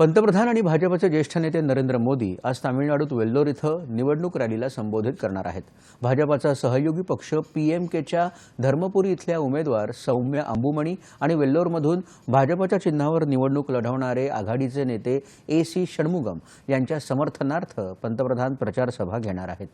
पंतप्रधान आणि भाजपचे ज्येष्ठ नेते नरेंद्र मोदी आज तामिळनाडूत वेल्लोर इथं निवडणूक रॅलीला संबोधित करणार आहेत. भाजपाचा सहयोगी पक्ष पीएमकेच्या धर्मपुरी इथल्या उमेदवार सौम्य अंबुमणी आणि वेल्लोरमधून भाजपच्या चिन्हावर निवडणूक लढवणारे आघाडीचे नेते ए सी षण्मुगम यांच्या समर्थनार्थ पंतप्रधान प्रचार सभा घेणार आहेत.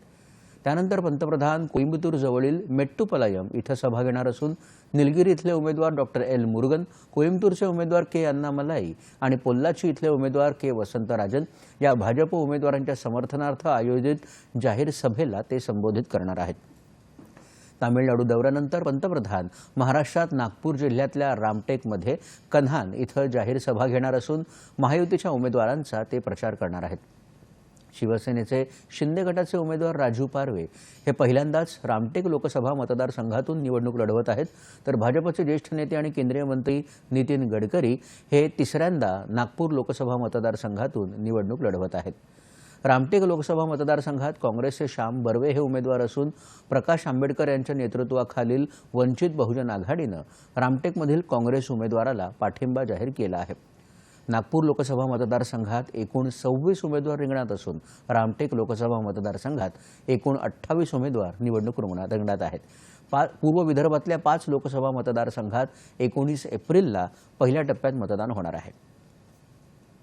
त्यानंतर पंतप्रधान कोईम्बतूर जवळील मेट्टुपलायम इथं सभा घेणार असून निलगिरी इथले उमेदवार डॉक्टर एल. मुरुगन कोईम्बतूरचे उमेदवार के. अण्णामलाई आणि पोल्लाची इथले उमेदवार के. वसंतराजन या भाजप उमेदवारांच्या समर्थनार्थ आयोजित जाहीर सभेला ते संबोधित करणार आहेत. तामिळनाडू दौऱ्यानंतर पंतप्रधान महाराष्ट्रात नागपूर जिल्ह्यातल्या रामटेकमध्ये कन्हान इथं जाहीर सभा घेणार असून महायुतीच्या उमेदवारांचा ते प्रचार करणार आहेत. शिवसेनेचे शिंदे गटाचे उमेदवार राजू पारवे हे पहिल्यांदाच रामटेक लोकसभा मतदारसंघातून निवडणूक लढवत आहेत. तर भाजपचे ज्येष्ठ नेते आणि केंद्रीय मंत्री नितीन गडकरी हे तिसऱ्यांदा नागपूर लोकसभा मतदारसंघातून निवडणूक लढवत आहेत. रामटेक लोकसभा मतदारसंघात काँग्रेसचे श्याम बर्वे हे उमेदवार असून प्रकाश आंबेडकर यांच्या नेतृत्वाखालील वंचित बहुजन आघाडीनं रामटेकमधील काँग्रेस उमेदवाराला पाठिंबा जाहीर केला आहे. नागपूर लोकसभा मतदारसंघात एकूण सव्वीस उमेदवार रिंगणात असून रामटेक लोकसभा मतदारसंघात एकूण अठ्ठावीस उमेदवार निवडणूक रिंगणात रिंगणात आहेत. पा पूर्व विदर्भातल्या पाच लोकसभा मतदारसंघात एकोणीस एप्रिलला पहिल्या टप्प्यात मतदान होणार आहे.